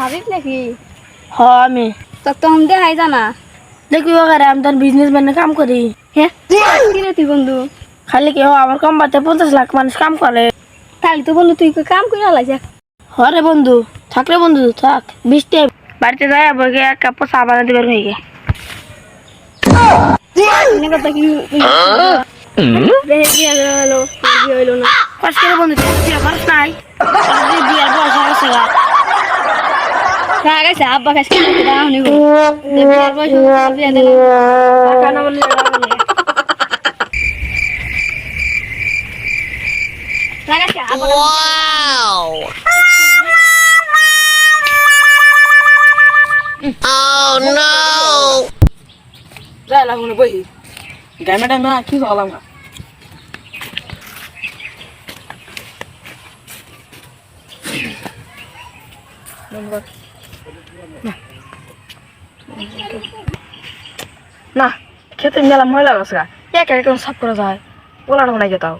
হাবিব নাকি? হ আমি। তো তখন দেখাই জানা। দেখি ওখানে আমি তার বিজনেস ম্যানে কাম করি। হ্যাঁ রে তুই বন্ধু? খালি কি আমার কোম্পানিতে পঞ্চাশ লাখ মানুষ কাম করে তাহলে তো বন্ধু তুই কাম করে যাক হরে বন্ধু থাকলে বন্ধু থাক। বৃষ্টি বাড়িতে যাই বগে এক কাপ চা বানাতে বের হয়ে গে কষ্ট বন্ধু তুই বিয়ে নাই তুই বয়স হয়ে গেছে গা। রাগ আছে আব্বা কাছে কি দাও নি গো বয়স হলো, বিয়া দিল টাকা না বললে রাগ হবে। রাগ আছে আব্বা যাই লাগুন বহি গ্যামেটা না কি হলাম না না। খেতে মেলা ময়লা গেছে গা। এক এক সাফ করা যায়? ওলানো নাই গেতাও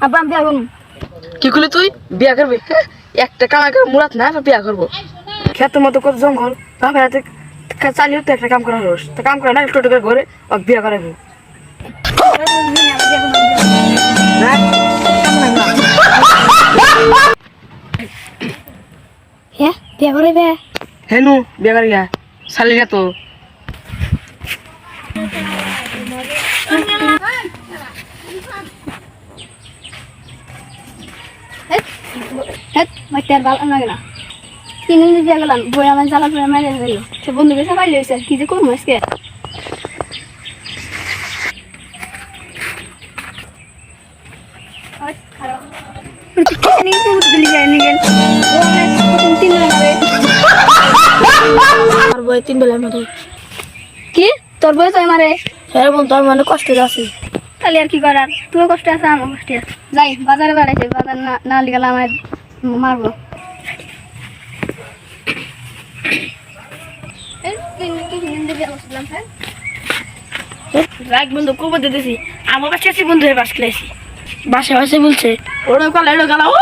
আব্বা আমি বিয়া করুম কি করলি তুই? বিয়া করবি? একটা কামা করে মুরাত না বিয়া করব। খেতের মতো কত জঙ্গল। কা- চালিয়ে তো একটা কাম করা রোস। তো কাম করে না টোটো করে ঘরে বিয়া করাবো। বিয়া করে বে হেনু বিয়া করি গা শালি তো। আর ভালো লাগে না। তিন দিন বিয়া গেলাম বই আমার জ্বালা করে মারে গেল সে বন্ধু বেসা পাইলে হয়েছে কি যে করব আজকে? বই তিন বেলা মতো কি? তোর বয়স হয় মারে হ্যাঁ বোন তোর মানে কষ্ট আছে। তাহলে আর কি করার? তুইও কষ্ট আছে আমার কষ্ট আছে। যাই বাজারে বেড়াইছে বাজার না না গেলে আমার মারবো হ্যাঁ? রাগ বন্ধু কবে দিতেছি। আমার কাছে বন্ধু হয়ে বাস খেলেছি বাসে বাসে বলছে ওটা কালা এটা কালা ও!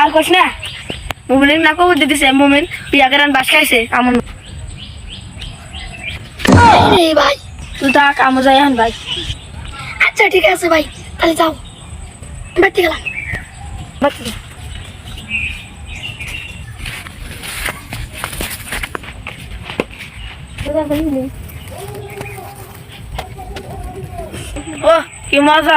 আর কস না? মোমেন না কবে দিতেছে মোমেন বিয়া করান বাস খাইছে আমার রে ভাই। তুই তা কাম যাই আন ভাই আচ্ছা ঠিক আছে ভাই তাহলে যাও। বাড়তে গেলাম বাচ্চা ও কি মজা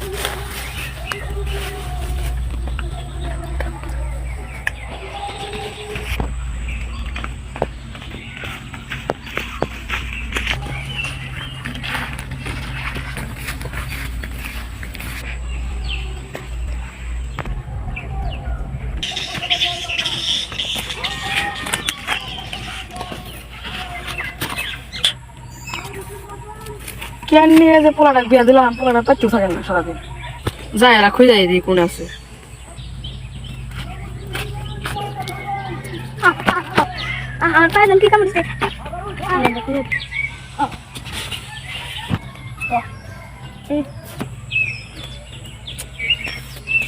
কেন নিয়ে যে পোলাটা বিয়া দিলাম পোলাটা পাচ্ছু থাকে না সারাদিন। যাই এরা খুঁজে যাই দিই কোন আছে। আমার পায়ে কি কামড়ছে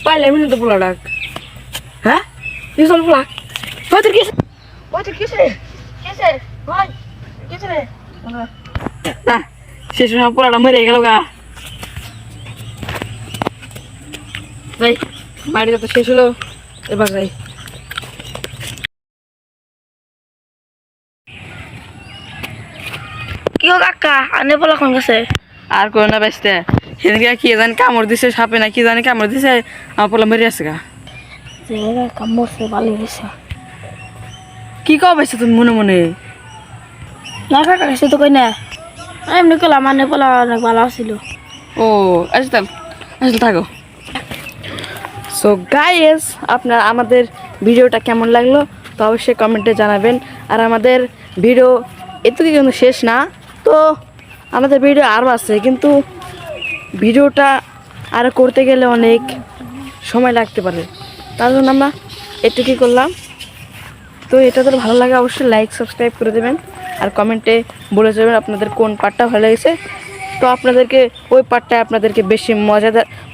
পাইলে এমনি তো পোলা। ডাক হ্যাঁ কি পোলা ওই তোর কিসে ওই তোর কিসে কিসে ভাই কিসে রে? না শেষ সময় পোলাটা মরে গেল গা। যাই বাড়িতে তো শেষ হলো এবার যাই। কি গো কাকা আনে বলা কোন গেছে? আর কোন না বেসতে সেদিনকে কি জানি কামড় দিছে সাপে না কি জানি কামড় দিছে আমার পোলা মেরে আছে গা। কামড়ছে ভালো গেছে কি কবেছে তুমি মনে মনে? না কাকা সে তো কই না। এমনি করলাম মানে বলা অনেক ভালো ছিল ও আচ্ছা আচ্ছা থাকো। সো গাইস আপনার আমাদের ভিডিওটা কেমন লাগল, তো অবশ্যই কমেন্টে জানাবেন। আর আমাদের ভিডিও এটুকু কিন্তু শেষ না, তো আমাদের ভিডিও আরও আছে, কিন্তু ভিডিওটা আরও করতে গেলে অনেক সময় লাগতে পারে। তার জন্য আমরা এটুকুই করলাম। তো এটা তো ভালো লাগে, অবশ্যই লাইক সাবস্ক্রাইব করে দেবেন। আর কমেন্টে বলে যাবেন আপনাদের কোন পার্টটা ভালো লেগেছে। তো আপনাদেরকে ওই পার্টটা আপনাদেরকে বেশি মজা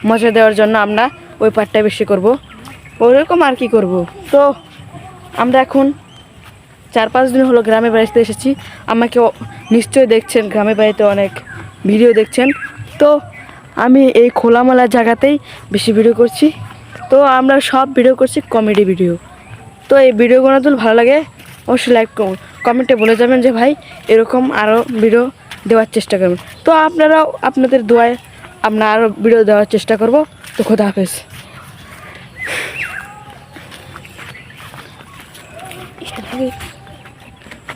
মজা দেওয়ার জন্য আমরা ওই পার্টটা বেশি করব। ওরকম আর কি করব। তো আমরা এখন চার পাঁচ দিন হলো গ্রামে বাড়িতে এসেছি। আমাকে নিশ্চয়ই দেখছেন, গ্রামে বাড়িতে অনেক ভিডিও দেখছেন। তো আমি এই খোলামেলা জায়গাতেই বেশি ভিডিও করছি। তো আমরা সব ভিডিও করছি কমেডি ভিডিও। তো এই ভিডিওগুলো তো ভালো লাগে, অবশ্যই লাইক কমেন্টে বলে যাবেন যে, ভাই, এরকম আরও ভিডিও দেওয়ার চেষ্টা করবেন তো আপনারাও আপনাদের দোয়ায় আমরা আরও ভিডিও দেওয়ার চেষ্টা করব। তো খোদা হাফেজ।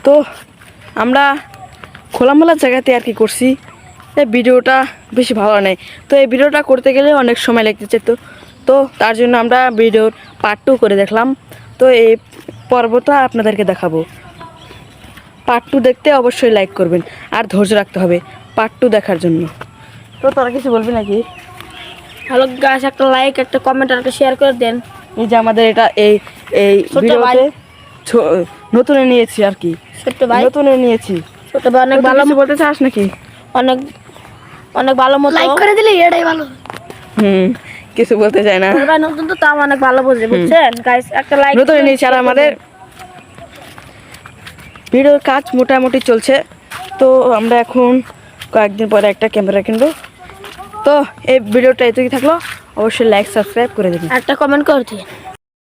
তো আমরা খোলামেলা জায়গাতে আর কি করছি। এই ভিডিওটা বেশি ভালো নেই। তো এই ভিডিওটা করতে গেলে অনেক সময় লাগতেছে তো তো তার জন্য আমরা ভিডিওর পার্ট টু করে দেখলাম। তো এই পর্বটা আপনাদেরকে দেখাবো। পার্ট টু দেখতে অবশ্যই লাইক করবেন। আর ধৈর্য রাখতে হবে পার্ট টু দেখার জন্য। তো তারা কিছু বলবি নাকি? হ্যালো গাছ একটা লাইক একটা কমেন্ট আর একটা শেয়ার করে দেন। এই যে আমাদের এটা এই এই ভিডিওতে নতুনে নিয়েছি আর কি। ছোট্ট ভাই। নতুনে নিয়েছি। ছোট ভাই অনেক ভালো বলতে চাস নাকি? অনেক অনেক ভালো মতো। লাইক করে দিলে এটাই ভালো। হুম কিছু বলতে চায় না। নতুন তো তাও অনেক ভালো বুঝে বুঝছেন? গাইস একটা লাইক নতুন নিয়েছি আর আমাদের ভিডিওর কাজ মোটামুটি চলছে। তো আমরা এখন কয়েকদিন পরে একটা ক্যামেরা কিনবো। তো এই ভিডিওটা এতই থাকল। অবশ্যই লাইক সাবস্ক্রাইব করে দেবেন। একটা কমেন্ট করছি